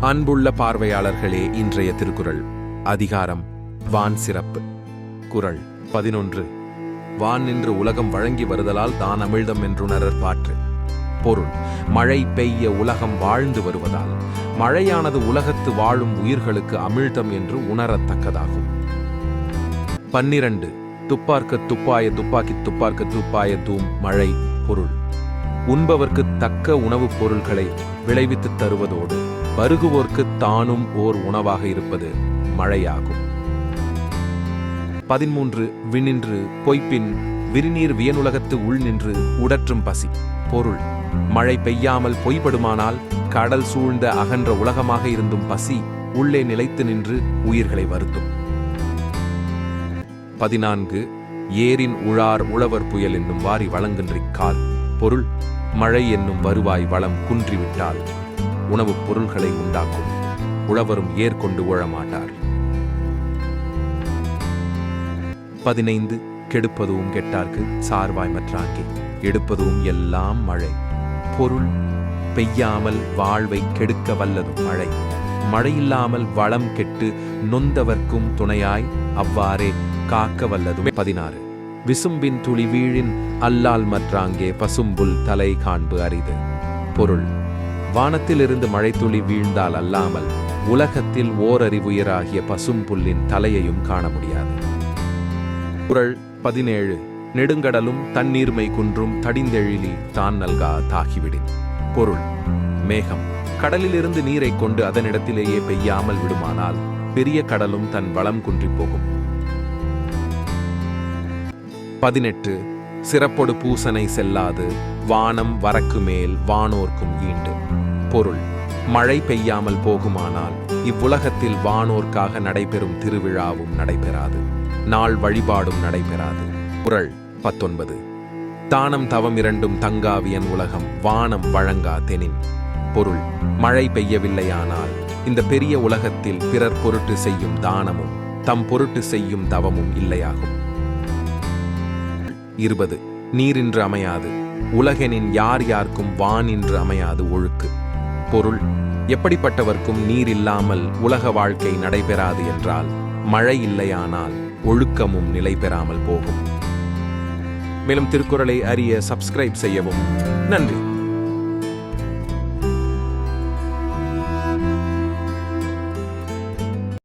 அன்புள்ள பார்வையாளர்களே இன்றைய திருக்குறள். அதிகாரம் வான் சிறப்பு. குறள் பதினொன்று. வான் நின்று உலகம் வழங்கி வருதலால் தான் அமிழ்தம் என்றுணரர் பாற்று. பொருள் மழை பெய்ய உலகம் வாழ்ந்து வருவதால். மழையானது உலகத்து வாழும் உயிர்களுக்கு அமிழ்தம் என்று உணரத்தக்கதாகும். பன்னிரண்டு. துப்பார்க்க துப்பாய துப்பாக்கி துப்பார்க்க துப்பாய தூம் மழை பொருள். உண்பவர்க்கு தக்க உணவுப் பொருள்களை விளைவித்து தருவதோடு பருகுவோர்க்கு தானும் ஓர் உணவாக இருப்பது மழையாகும். பதிமூன்று விண்ணின்று பொய்ப்பின் விரிநீர் வியனுலகத்து உள் நின்று உடற்றும் பசி. பொருள் மழை பெய்யாமல் பொய்படுமானால் கடல் சூழ்ந்த அகன்ற உலகமாக இருந்தும் பசி உள்ளே நிலைத்து நின்று உயிர்களை வருத்தும். பதினான்கு ஏரின் உழார் உழவர் புயல் என்னும் வாரி வழங்குன்றிக் கால். பொருள் மழை என்னும் வருவாய் வளம் குன்றிவிட்டால் உணவுப் பொருள்களை உண்டாக்கும். உழவரும் ஏற்கொண்டு உழமாட்டார். பதினைந்து கெடுப்பதும் கெட்டார்க்கு சார்வாய் மற்றாங்கே எடுப்பதும் எல்லாம் மழை. பொருள் பெய்யாமல் வாழ்வை கெடுக்க வல்லதும் மழை. மழையில்லாமல் வளம் கெட்டு நொந்தவர்க்கும் துணையாய் அவ்வாறே காக்க வல்லதும். பதினாறு விசும்பின் துளி வீழின் அல்லால் மற்றாங்கே பசும்புல் தலை காண்பு அரிது. பொருள். வானத்திலிருந்து மழைத்துளி வீழ்ந்தால் அல்லாமல் உலகத்தில் ஓரறிவுயராகிய பசும்புல்லின் தலையையும் காண முடியாது. குரல் பதினேழு. நெடுங்கடலும் தண்ணீர்மை குன்றும் தடிந்தெழிலி தான் நல்கா தாகிவிடின். பொருள். மேகம். கடலிலிருந்து நீரை கொண்டு அதனிடத்திலேயே பெய்யாமல் விடுமானால் பெரிய கடலும் தன் வளம் குன்றிப் போகும். பதினெட்டு சிறப்பொடு பூசனை செல்லாது வானம் வரக்கு மேல் வானோர்க்கும் ஈண்டு. பொருள் மழை பெய்யாமல் போகுமானால் இவ்வுலகத்தில் வானோர்க்காக நடைபெறும் திருவிழாவும் நடைபெறாது நாள் வழிபாடும் நடைபெறாது. குரல் பத்தொன்பது தானம் தவம் இரண்டும் தங்காவியன் உலகம் வானம் வழங்கா தெனின். பொருள் மழை பெய்யவில்லையானால் இந்த பெரிய உலகத்தில் பிறர் பொருட்டு செய்யும் தானமும் தம் பொருட்டு செய்யும் தவமும் இல்லையாகும். இருபது. நீரின்று அமையாது. உலகெனின் யார் யார்க்கும் என்று அமையாது ஒழுக்கு. பொருள் எப்படிப்பட்டவர்க்கும் நீர் இல்லாமல் உலக வாழ்க்கை நடைபெறாது என்றால் மழை இல்லையானால் ஒழுக்கமும் நிலை பெறாமல் போகும். மேலும் திருக்குறளை அறிய சப்ஸ்கிரைப் செய்யவும். நன்றி.